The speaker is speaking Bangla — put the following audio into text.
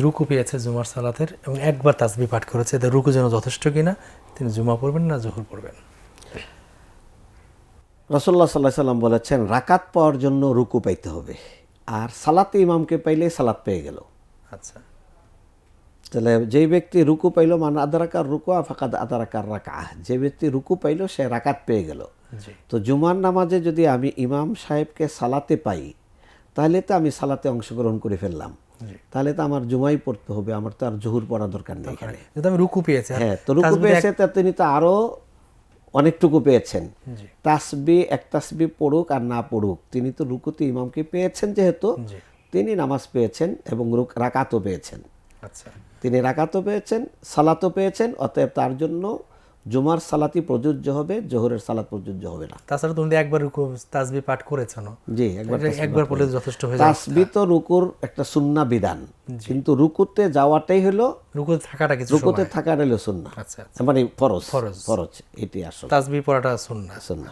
রুকু পেয়েছে জুমার সালাতের এবং একবার তাসবি পাঠ করেছে। এতে রুকু যেন যথেষ্ট কিনা তিনি জুমা পড়বেন না জহুর পড়বেন। রসল্লা সাল্লাহ সাল্লাম বলেছেন রাকাত পাওয়ার জন্য রুকু পাইতে হবে। আর সালাতে ইমামকে পাইলে সালাত পেয়ে গেল। আচ্ছা। তাহলে যেই ব্যক্তি রুকু পাইল মানে আদারাকার রুকু ফাঁকাদ আদারাকার রাকা যে ব্যক্তি রুকু পাইল সে রাকাত পেয়ে গেল। তো জুমার নামাজে যদি আমি ইমাম সাহেবকে সালাতে পাই তাহলে তো আমি সালাতে অংশগ্রহণ করে ফেললাম। তাহলে তো আমার জুমাই পড়তে হবে আমার তো আর জহুর পড়া দরকার নেই এখানে। যদি আমি রুকু পেয়েছি হ্যাঁ তো রুকু পেয়েছে তা তিনি তো আরও অনেকটুকু পেয়েছেন। তাসবি এক তাসবি পড়ুক আর না পড়ুক তিনি তো রুকুতে ইমামকে পেয়েছেন যেহেতু তিনি নামাজ পেয়েছেন এবং রুক- রাকাতও পেয়েছেন। আচ্ছা। তিনি রাকাতও পেয়েছেন সালাতও পেয়েছেন অতএব তার জন্য জুমার সালাতি প্রযোজ্য হবে জোহরের সালাত প্রযোজ্য হবে না। তাছাড়া তুমি একবার রুকু তাসবি পাঠ করেছ জি একবার একবার পড়লে যথেষ্ট হয়ে যায় তাসবি তো রুকুর একটা সুন্না বিধান। কিন্তু রুকুতে যাওয়াটাই হলো রুকুতে থাকাটা কিছু রুকুতে থাকাটা থাকা হলো সুন্না। আচ্ছা আচ্ছা। মানে ফরজ ফরজ। ফরজ এটি আসল। তাসবি পড়াটা সুন্না। সুন্না।